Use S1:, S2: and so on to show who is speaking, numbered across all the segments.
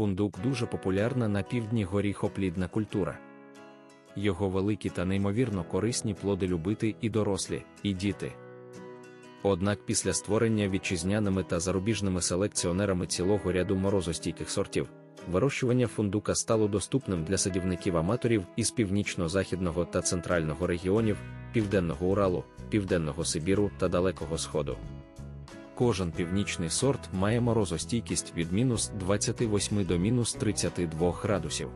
S1: Фундук дуже популярна на півдні горіхоплідна культура. Його великі та неймовірно корисні плоди любити і дорослі, і діти. Однак після створення вітчизняними та зарубіжними селекціонерами цілого ряду морозостійких сортів, вирощування фундука стало доступним для садівників-аматорів із північно-західного та центрального регіонів, Південного Уралу, Південного Сибіру та Далекого Сходу. Кожен північний сорт має морозостійкість від мінус 28 до мінус 32 градусів.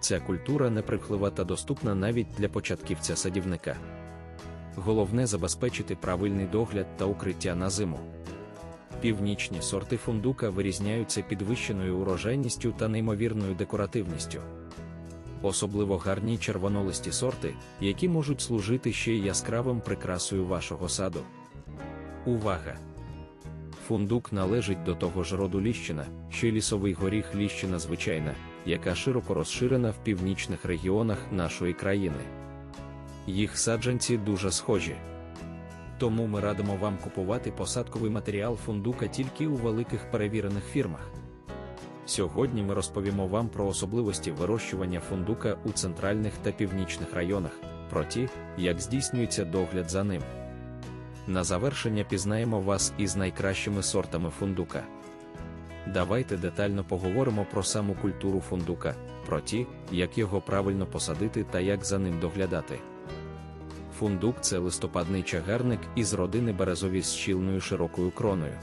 S1: Ця культура неприхлива та доступна навіть для початківця садівника. Головне забезпечити правильний догляд та укриття на зиму. Північні сорти фундука вирізняються підвищеною урожайністю та неймовірною декоративністю. Особливо гарні червонолисті сорти, які можуть служити ще й яскравим прикрасою вашого саду. Увага! Фундук належить до того ж роду ліщина, що лісовий горіх ліщина звичайна, яка широко розширена в північних регіонах нашої країни. Їх саджанці дуже схожі. Тому ми радимо вам купувати посадковий матеріал фундука тільки у великих перевірених фірмах. Сьогодні ми розповімо вам про особливості вирощування фундука у центральних та північних районах, про ті, як здійснюється догляд за ним. На завершення пізнаємо вас із найкращими сортами фундука. Давайте детально поговоримо про саму культуру фундука, про ті, як його правильно посадити та як за ним доглядати. Фундук це листопадний чагарник із родини березові з щільною широкою кроною.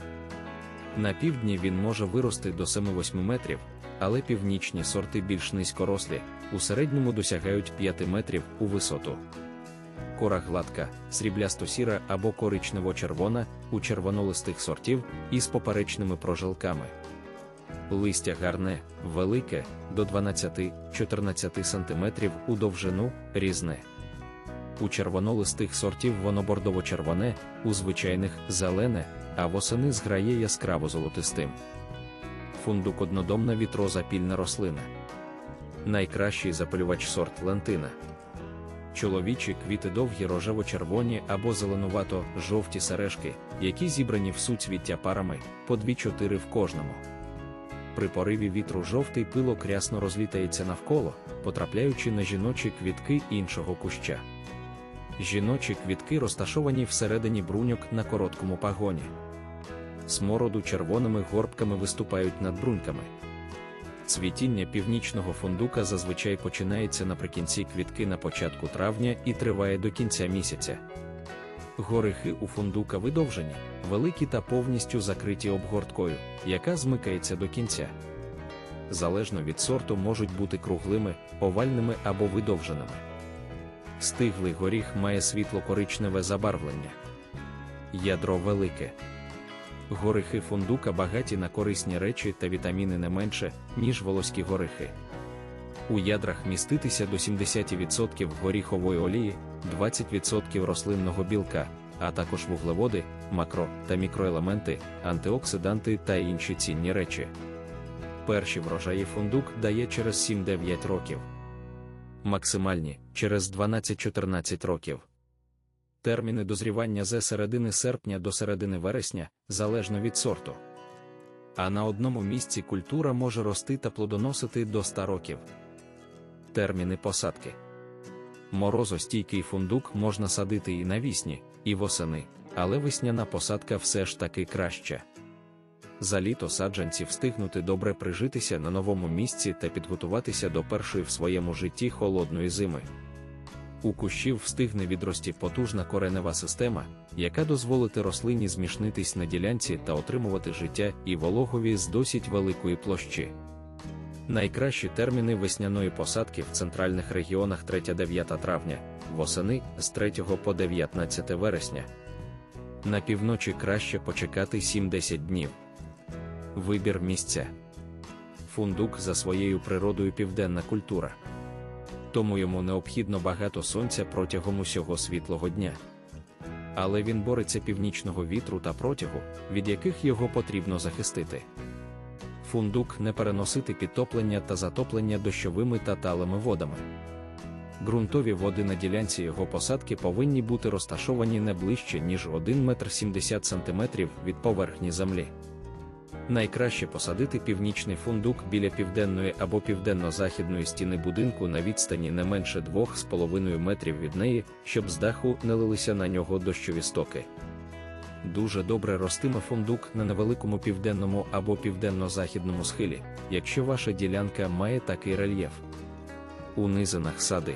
S1: На півдні він може вирости до 7-8 метрів, але північні сорти більш низькорослі, у середньому досягають 5 метрів у висоту. Кора гладка, сріблясто-сіра або коричнево-червона у червонолистих сортів із поперечними прожилками. Листя гарне, велике, до 12-14 см у довжину, різне. У червонолистих сортів воно бордово-червоне, у звичайних зелене, а восени зграє яскраво золотистим. Фундук однодомна вітрозапільна рослина. Найкращий запалювач сорт лентина. Чоловічі квіти довгі рожево-червоні або зеленувато-жовті сережки, які зібрані в суцвіття парами, по 2-4 в кожному. При пориві вітру жовтий пилок рясно розлітається навколо, потрапляючи на жіночі квітки іншого куща. Жіночі квітки розташовані всередині бруньок на короткому пагоні. Смороду червоними горбками виступають над бруньками. Цвітіння північного фундука зазвичай починається наприкінці квітки на початку травня і триває до кінця місяця. Горихи у фундука видовжені, великі та повністю закриті обгорткою, яка змикається до кінця. Залежно від сорту можуть бути круглими, овальними або видовженими. Стиглий горіх має світло-коричневе забарвлення. Ядро велике. Горихи фундука багаті на корисні речі та вітаміни не менше, ніж волоські горихи. У ядрах міститися до 70% горіхової олії, 20% рослинного білка, а також вуглеводи, макро та мікроелементи, антиоксиданти та інші цінні речі. Перші врожаї фундук дає через 7-9 років. Максимальні через 12-14 років. Терміни дозрівання з середини серпня до середини вересня залежно від сорту. А на одному місці культура може рости та плодоносити до 100 років. Терміни посадки. Морозостійкий фундук можна садити і навісні, і восени, але весняна посадка все ж таки краща. За літо саджанці встигнути добре прижитися на новому місці та підготуватися до першої в своєму житті холодної зими. У кущів встигне відрості потужна коренева система, яка дозволить рослині змішнитись на ділянці та отримувати життя і вологові з досить великої площі. Найкращі терміни весняної посадки в центральних регіонах 3-9 травня, восени з 3 по 19 вересня. На півночі краще почекати 7-10 днів. Вибір місця. Фундук за своєю природою південна культура. Тому йому необхідно багато сонця протягом усього світлого дня. Але він бореться північного вітру та протягу, від яких його потрібно захистити. Фундук не переносити підтоплення та затоплення дощовими та талими водами. Ґрунтові води на ділянці його посадки повинні бути розташовані не ближче, ніж 1 метр 70 см від поверхні землі. Найкраще посадити північний фундук біля південної або південно-західної стіни будинку на відстані не менше 2,5 метрів від неї, щоб з даху не лилися на нього дощові стоки. Дуже добре ростиме фундук на невеликому південному або південно-західному схилі, якщо ваша ділянка має такий рельєф. У низинах сади,